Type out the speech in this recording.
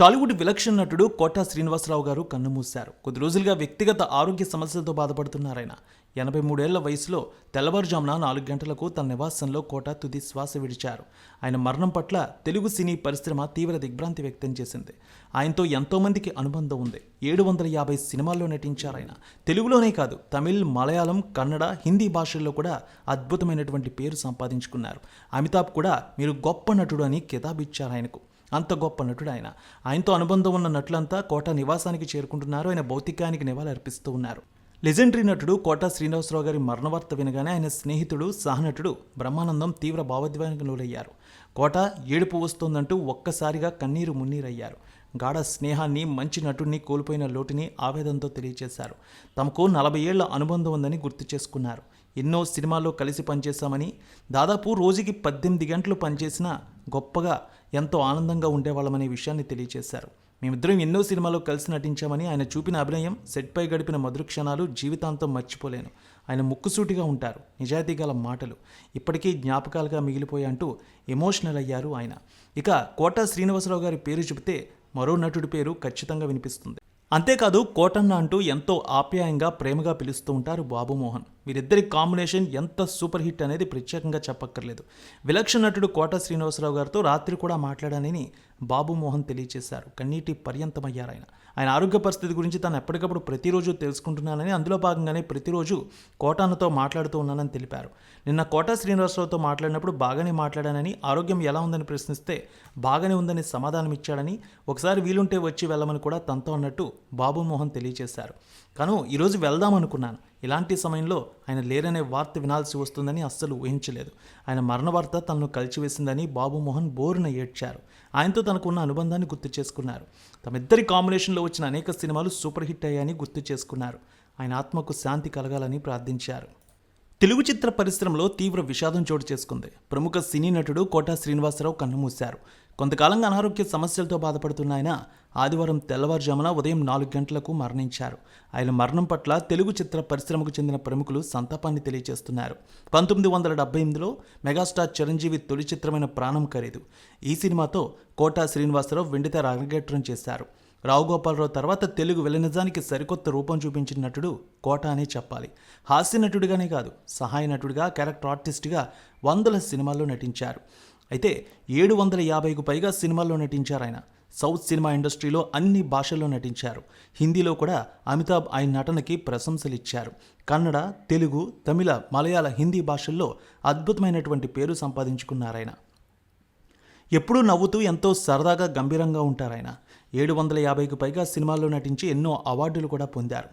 టాలీవుడ్ విలక్షణ నటుడు కోటా శ్రీనివాసరావు గారు కన్నుమూశారు కొద్ది రోజులుగా వ్యక్తిగత ఆరోగ్య సమస్యలతో బాధపడుతున్నారాయన ఎనభై మూడేళ్ళ వయసులో తెల్లవారుజామున నాలుగు గంటలకు తన నివాసంలో కోట తుది శ్వాస విడిచారు. ఆయన మరణం పట్ల తెలుగు సినీ పరిశ్రమ తీవ్ర దిగ్భ్రాంతి వ్యక్తం చేసింది. ఆయనతో ఎంతోమందికి అనుబంధం ఉంది. ఏడు వందల యాభై సినిమాల్లో నటించారు ఆయన. తెలుగులోనే కాదు తమిళ్ మలయాళం కన్నడ హిందీ భాషల్లో కూడా అద్భుతమైనటువంటి పేరు సంపాదించుకున్నారు. అమితాబ్ కూడా మీరు గొప్ప నటుడు అని కితాబిచ్చారు ఆయనకు. అంత గొప్ప నటుడు ఆయన. ఆయనతో అనుబంధం ఉన్న నటులంతా కోట నివాసానికి చేరుకుంటున్నారు. ఆయన భౌతికానికి నివాళులర్పిస్తూ ఉన్నారు. లెజెండరీ నటుడు కోట శ్రీనివాసరావు గారి మరణవార్త వినగానే ఆయన స్నేహితుడు సహనటుడు బ్రహ్మానందం తీవ్ర భావోద్వేగానికి లోలయ్యారు కోట ఏడుపు వస్తోందంటూ ఒక్కసారిగా కన్నీరు మున్నీరయ్యారు. గాఢ స్నేహాన్ని మంచి నటుడిని కోల్పోయిన లోటుని ఆవేదనతో తెలియజేశారు తమకు నలభై ఏళ్ళ అనుబంధం ఉందని గుర్తు చేసుకున్నారు. ఎన్నో సినిమాల్లో కలిసి పనిచేశామని దాదాపు రోజుకి పద్దెనిమిది గంటలు పనిచేసినా గొప్పగా ఎంతో ఆనందంగా ఉండేవాళ్ళమనే విషయాన్ని తెలియజేశారు మేమిద్దరం ఎన్నో సినిమాల్లో కలిసి నటించామని ఆయన చూపిన అభినయం సెట్పై గడిపిన మధుర క్షణాలు జీవితాంతం మర్చిపోలేను. ఆయన ముక్కుసూటిగా ఉంటారు. నిజాయితీ గల మాటలు. ఇప్పటికీ జ్ఞాపకాలుగా మిగిలిపోయి అంటూ ఎమోషనల్ అయ్యారు ఆయన. ఇక కోట శ్రీనివాసరావు గారి పేరు చెబితే మరో నటుడి పేరు ఖచ్చితంగా వినిపిస్తుంది. అంతేకాదు కోటన్న అంటూ ఎంతో ఆప్యాయంగా ప్రేమగా పిలుస్తూ ఉంటారు బాబు మోహన్. వీరిద్దరి కాంబినేషన్ ఎంత సూపర్ హిట్ అనేది ప్రత్యేకంగా చెప్పక్కర్లేదు. విలక్షణ నటుడు కోట శ్రీనివాసరావు గారితో రాత్రి కూడా మాట్లాడానని బాబు మోహన్ తెలియజేశారు కన్నీటి పర్యంతమయ్యారు ఆయన ఆయన ఆరోగ్య పరిస్థితి గురించి తాను ఎప్పటికప్పుడు ప్రతిరోజు తెలుసుకుంటున్నానని అందులో భాగంగానే ప్రతిరోజు కోటాన్నతో మాట్లాడుతూ ఉన్నానని తెలిపారు. నిన్న కోట శ్రీనివాసరావుతో మాట్లాడినప్పుడు బాగానే మాట్లాడానని ఆరోగ్యం ఎలా ఉందని ప్రశ్నిస్తే బాగానే ఉందని సమాధానం ఇచ్చాడని ఒకసారి వీలుంటే వచ్చి వెళ్ళమని కూడా తనతో అన్నట్టు బాబు మోహన్ తెలియజేశారు కాను ఈరోజు వెళ్దాం అనుకున్నాను. ఇలాంటి సమయంలో ఆయన లేరనే వార్త వినాల్సి వస్తుందని అస్సలు ఊహించలేదు. ఆయన మరణ వార్త తనను కలిచివేసిందని బాబుమోహన్ బోరున ఏడ్చారు. ఆయనతో తనకున్న అనుబంధాన్ని గుర్తు చేసుకున్నారు. తమిద్దరి కాంబినేషన్లో వచ్చిన అనేక సినిమాలు సూపర్ హిట్ అయ్యాయని గుర్తు చేసుకున్నారు. ఆయన ఆత్మకు శాంతి కలగాలని ప్రార్థించారు. తెలుగు చిత్ర పరిశ్రమలో తీవ్ర విషాదం చోటు చేసుకుంది. ప్రముఖ సినీ నటుడు కోటా శ్రీనివాసరావు కన్నుమూశారు. కొంతకాలంగా అనారోగ్య సమస్యలతో బాధపడుతున్న ఆయన ఆదివారం తెల్లవారుజామున ఉదయం నాలుగు గంటలకు మరణించారు. ఆయన మరణం పట్ల తెలుగు చిత్ర పరిశ్రమకు చెందిన ప్రముఖులు సంతాపాన్ని తెలియజేస్తున్నారు. పంతొమ్మిది వందల డెబ్బై ఎనిమిదిలో మెగాస్టార్ చిరంజీవి తొలి చిత్రమైన ప్రాణం ఖరీదు. ఈ సినిమాతో కోటా శ్రీనివాసరావు వెండితెర అరంగేట్రం చేశారు. రావు గోపాలరావు తర్వాత తెలుగు విలనిజానికి సరికొత్త రూపం చూపించిన నటుడు కోట అనే చెప్పాలి. హాస్య నటుడిగానే కాదు సహాయ నటుడిగా క్యారెక్టర్ ఆర్టిస్ట్గా వందల సినిమాల్లో నటించారు. అయితే ఏడు వందల యాభైకు పైగా సినిమాల్లో నటించారు ఆయన. సౌత్ సినిమా ఇండస్ట్రీలో అన్ని భాషల్లో నటించారు. హిందీలో కూడా అమితాబ్ ఆయన నటనకి ప్రశంసలు ఇచ్చారు కన్నడ తెలుగు తమిళ మలయాళ హిందీ భాషల్లో అద్భుతమైనటువంటి పేరు సంపాదించుకున్నారాయన. ఎప్పుడూ నవ్వుతూ ఎంతో సరదాగా గంభీరంగా ఉంటారాయన. ఏడు వందల యాభైకి పైగా సినిమాల్లో నటించి ఎన్నో అవార్డులు కూడా పొందారు.